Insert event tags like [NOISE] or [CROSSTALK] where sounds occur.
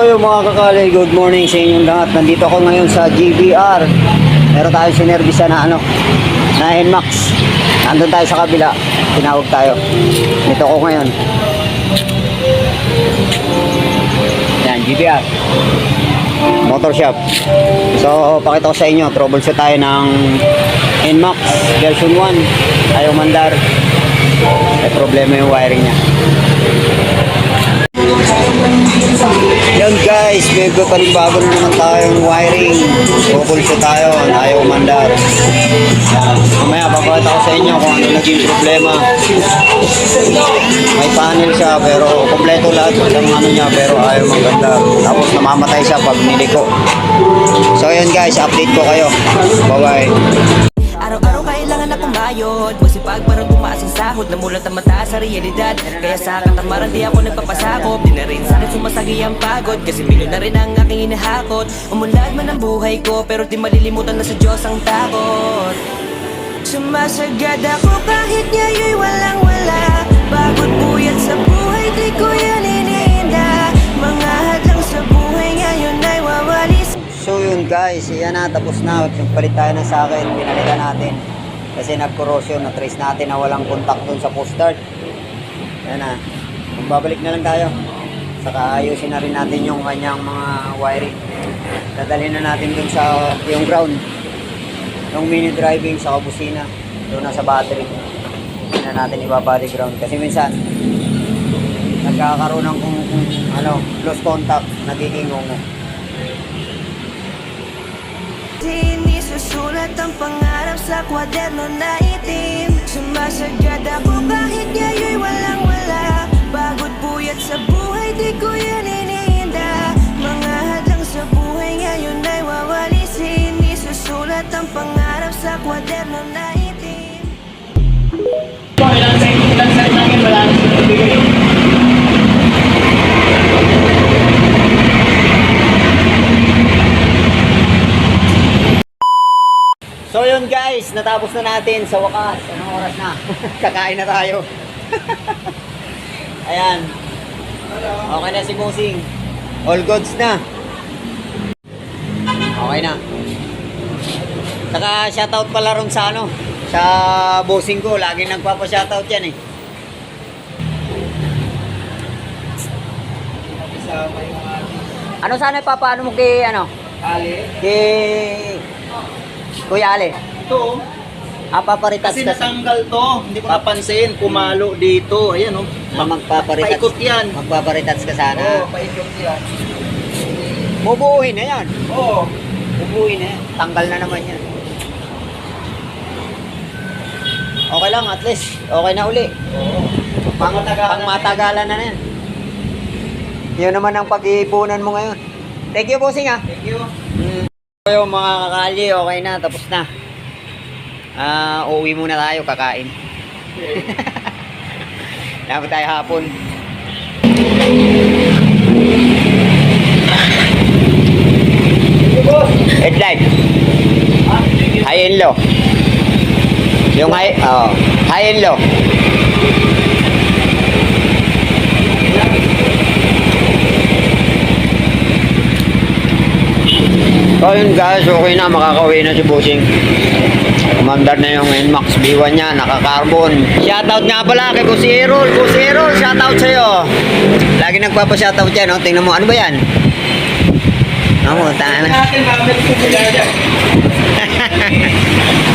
So mga kakali, good morning sa inyong lahat. Nandito ako ngayon sa GBR. Meron tayong sinervisa na ano, na NMAX. Nandun tayo sa kabila. Tinawag tayo. Dito ako ngayon. Yan, GBR. Motor shop. So, pakita ko sa inyo, troubleshoot tayo ng NMAX version 1. Ayaw mandar. May problema yung wiring niya. May panibago na naman tayong wiring. Kukulso tayo, ayaw umandar. Mamaya papakita ko sa inyo kung ano naging problema. May panel siya pero kompleto lahat ng ano niya pero ayaw maganda. Tapos namamatay siya pag niliko. So yan guys, update ko kayo. Bye akong bayod Masipag parang tumaas ang sahod Namulat ang mata sa realidad. Kaya sa katamaran di ako nagpapasakop Di na rin sa akin sumasagi ang pagod Kasi milyon na rin ang aking hinahakot Umulad man ang buhay ko Pero di malilimutan na sa Diyos ang takot. Sumasagad ako kahit ngayon'y walang wala Pagod puyat sa buhay di ko yan iniinda. Mga hadlang sa buhay ngayon ay wawalis. So yun guys, yan na, tapos na. Nagpalit tayo ng sakit, pinalitan natin. Kasi nag-corrosion, na-trace natin na walang contact dun sa post start. Yan na. Babalik na lang tayo. Saka ayusin na rin natin yung kanyang mga wiring. Dadalhin na natin dun sa yung ground. Yung mini driving sa busina. Doon na sa battery. Hindi na natin ibabody ground. Kasi minsan, nagkakaroon ng kung, kung, ano, lost contact, nagiging ungo. Sinisusulat ang pangarap sa kwaderno na itim. Sumasagad ako kahit ngayon'y walang wala. Pagod puyat sa buhay, di ko yan iniinda. Mga hadlang sa buhay ngayon ay wawali Sinisusulat ang pangarap sa kwaderno na itim. Ilang sa ilang sa namin wala na yun guys, natapos na natin sa wakas. Anong oras na? [LAUGHS] Kakain na tayo. [LAUGHS] Ayan. Okay na si Musing. All goods na. Okay na. Saka shoutout pala ron sa ano, sa bossing ko. Laging nagpapa-shoutout yan eh. Ano sana papaano mo kay ano? ali. Kay Kuya Ale. Ito, Ah, paparitas kasi natanggal to. Hindi ko napansin. Pumalo dito. Ayan o. Ah, magpaparitas. Paikot yan. Magpaparitas ka Oo, sana. paikot yan. Bubuuhin na yan. Oo. Bubuuhin na yan. Tanggal na naman yan. Okay lang, at least. Okay na uli. Oo. Pang, Pangmatagalan pang matagalan na yan. Yun naman ang pag-iipunan mo ngayon. Thank you, bossing ah. Thank you. Mm. Yung mga kakali, okay na, tapos na. Ah, uwi muna tayo, kakain. [LAUGHS] Dapat tayo hapon. Headlight. High and low. Yung high, oh, high and low. So yun guys, okay na, makakauwi na si Busing. Commander na yung NMAX B1 niya, naka-carbon. Shoutout nga pala kay Boss Errol. Boss Errol, shoutout sa'yo. Lagi nagpapa-shoutout yan, no? Tingnan mo, ano ba yan? Ano mo, na. [LAUGHS]